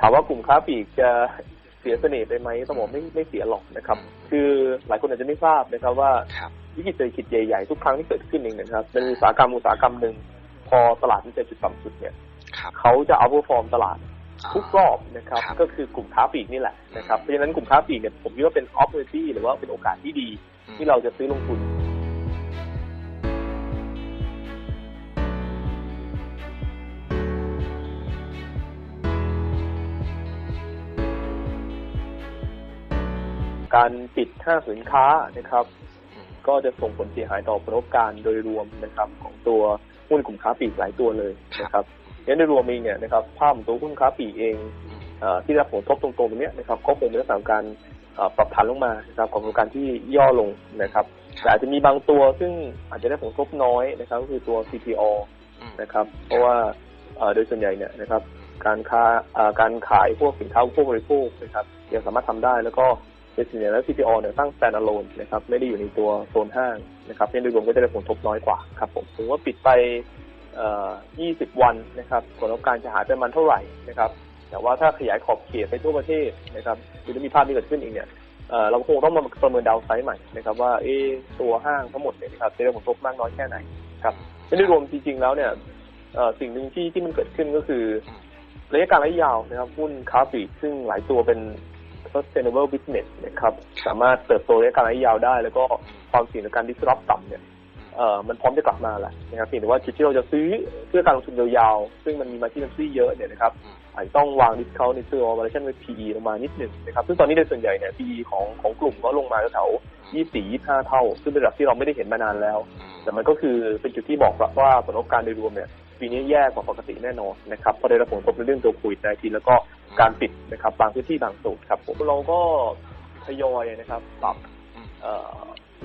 ถามว่ากลุ่มค้าปลีกจะเสียเสน่ห์ไปไหมต้องบอกไม่ไม่เสียหรอกนะครับ คือหลายคนอาจจะไม่ทราบนะครับว่าครับวิกฤตเศรษฐกิจใหญ่ๆ ทุกครั้งที่เกิดขึ้นเองนะครับเป็นอุตสาหกรรมอุตสาหกรรมหนึ่งพอตลาดมันเจอจุดต่ำสุดเนี่ยครับเขาจะเอาพอฟอร์มตลาดทุกรอบนะครับครับ ก็คือกลุ่มค้าปลีกนี่แหละนะครับเพราะฉะนั้นกลุ่มค้าปลีกเนี่ยผมคิดว่าเป็น opportunity หรือว่าเป็นโอกาสที่ดีอืมที่เราจะซื้อลงทุน การปิดห้างสินค้านะครับอืมก็จะส่งผลเสียหายต่อผลประกอบการโดยรวมนะครับของตัวหุ้นกลุ่มค้าปลีกหลายตัวเลยนะครับงั้นโดยรวมเองเนี่ยนะครับภาพของตัวหุ้นค้าปลีกเองอืมเอ่อที่ได้รับผลกระทบตรงๆตรงเนี้ยนะครับก็คงเป็นเรื่องของการเอ่อปรับฐานลงมานะครับของการที่ย่อลงนะครับแต่อาจจะมีบางตัวซึ่งอาจจะได้ผลกระทบน้อยนะครับก็คือตัว CPO อืมนะครับเพราะว่าเอ่อโดยส่วนใหญ่เนี่ยนะครับการค้าเอ่อการขายพวกสินค้าผู้บริโภคนะครับยังสามารถทำได้แล้วก็ โดยส่วนใหญ่แล้ว CPO เนี่ยตั้ง stand alone นะครับไม่ได้อยู่ในตัวโซนห้างนะครับเนี่ยโดยรวมก็จะได้ผลทบน้อยกว่าครับผมถือว่าปิดไป 20 วันนะครับผลประกอบการจะหายไปมันเท่าไหร่นะครับแต่ว่าถ้าขยายขอบเขตไปทั่วประเทศนะครับคือมีภาพนี้เกิดขึ้นอีกเนี่ยเราคงต้องมาประเมินดาวไซด์ใหม่นะครับว่าเอตัวห้างทั้งหมดเนี่ยนะครับจะได้ผลกระทบมากน้อยแค่ไหนครับโดยรวมจริงๆแล้วเนี่ยสิ่งหนึ่งที่ที่มันเกิดขึ้นก็คือระยะกลางระยะยาวนะครับหุ้นค้าปลีกซึ่งหลายตัวเป็น sustainable business นะครับสามารถเติบโตระยะกางระยะยาวได้ แล้วก็ความเสี่ยงในการ disrupt ต่ำเนี่ยเอ่อมันพร้อมจะกลับมาแหละนะครับเพียงแต่ว่าจุดที่เราจะซื้อเพื่อการลงทุนยาวๆ ซึ่งมันมี margin of safety เยอะเนี่ยนะครับอาจจะต้องวาง discount ในตัว valuation ไว้ PE ลงมานิดหนึ่งนะครับซึ่งตอนนี้โดยส่วนใหญ่เนี่ย PE ของของกลุ่มก็ลงมาแถว24 25 เท่า ซึ่งเป็นระดับที่เราไม่ได้เห็นมานานแล้ว แต่มันก็คือเป็นจุดที่บอกว่าผลประกอบการโดยรวมเนี่ย ปีนี้แย่กว่าปกติแน่นอนนะครับเพราะได้รับผลกระทบในเรื่องตัวโควิด19แล้วก็การปิดนะครับบางพื้นที่บางสูตรครับผมเราก็ทยอยนะครับปรับอืมเอ่อ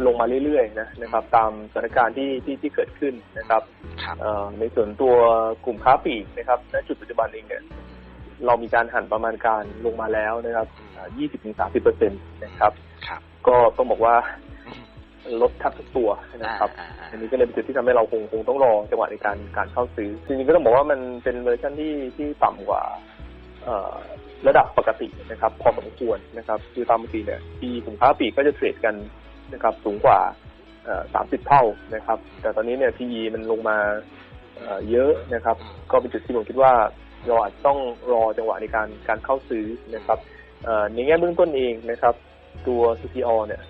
ลงมาเรื่อยๆนะนะครับ ตามสถานการณ์ที่ที่ที่เกิดขึ้นนะครับครับเอ่อในส่วนตัวกลุ่มค้าปลีกนะครับณจุดปัจจุบันเองเนี่ยเรามีการหันประมาณการลงมาแล้วนะครับอ่า20-30เปอร์เซ็นต์นะครับครับ ก็ต้องบอกว่าอืม ลดแทับทุกตัวนะครับอ่าอ่าอันนี้ก็เลยเป็นจุดที่ทำให้เราคงคงต้องรอจังหวะในการการเข้าซื้อ จริงๆก็ต้องบอกว่ามันเป็นเวอร์ชันที่ที่ต่ำกว่าเอ่อระดับปกตินะครับ พอสมควรนะครับ คือตามปกติเนี่ยปีกลุ่มค้าปลีกก็จะเทรดกันนะครับ สูงกว่าสามสิบเท่านะครับ แต่ตอนนี้เนี่ย PE มันลงมาเอ่อเยอะนะครับ ก็เป็นจุดที่ผมคิดว่าเราอาจจะต้องรอจังหวะในการการเข้าซื้อนะครับเอ่อในแง่เบื้องต้นเองนะครับ ตัว CPO เนี่ย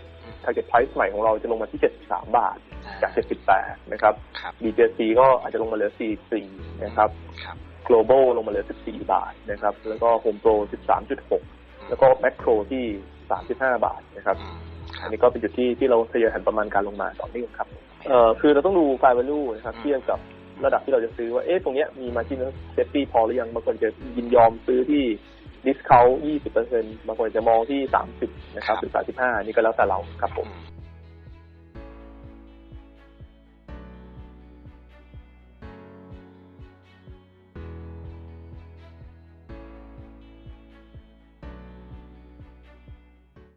target price ใหม่ของเราจะลงมาที่ 73 บาท จาก 78 นะครับครับ BJC ก็อาจจะลงมาเหลือ 44 นะครับครับ Global ลงมาเหลือ 14 บาทนะครับ แล้วก็ Home Pro 13.6 แล้วก็ Macro ที่ 35 บาทนะครับอืมครัอับนนี้ก็เป็นจุดที่ที่เราทยอยหันประมาณการลงมาต่อเนื่องครับ เอ่อคือเราต้องดู Fair Value นะครับอืมเทียบกับระดับที่เราจะซื้อว่า เอ๊ะ ตรงเนี้ยมี Margin of Safety พอหรือยังบางคนจะยินยอมซื้อที่ ดิสเขา20%บางคนจะมองที่ 30 นะครับหรือ 35 นี่ก็แล้วแต่เราครับผม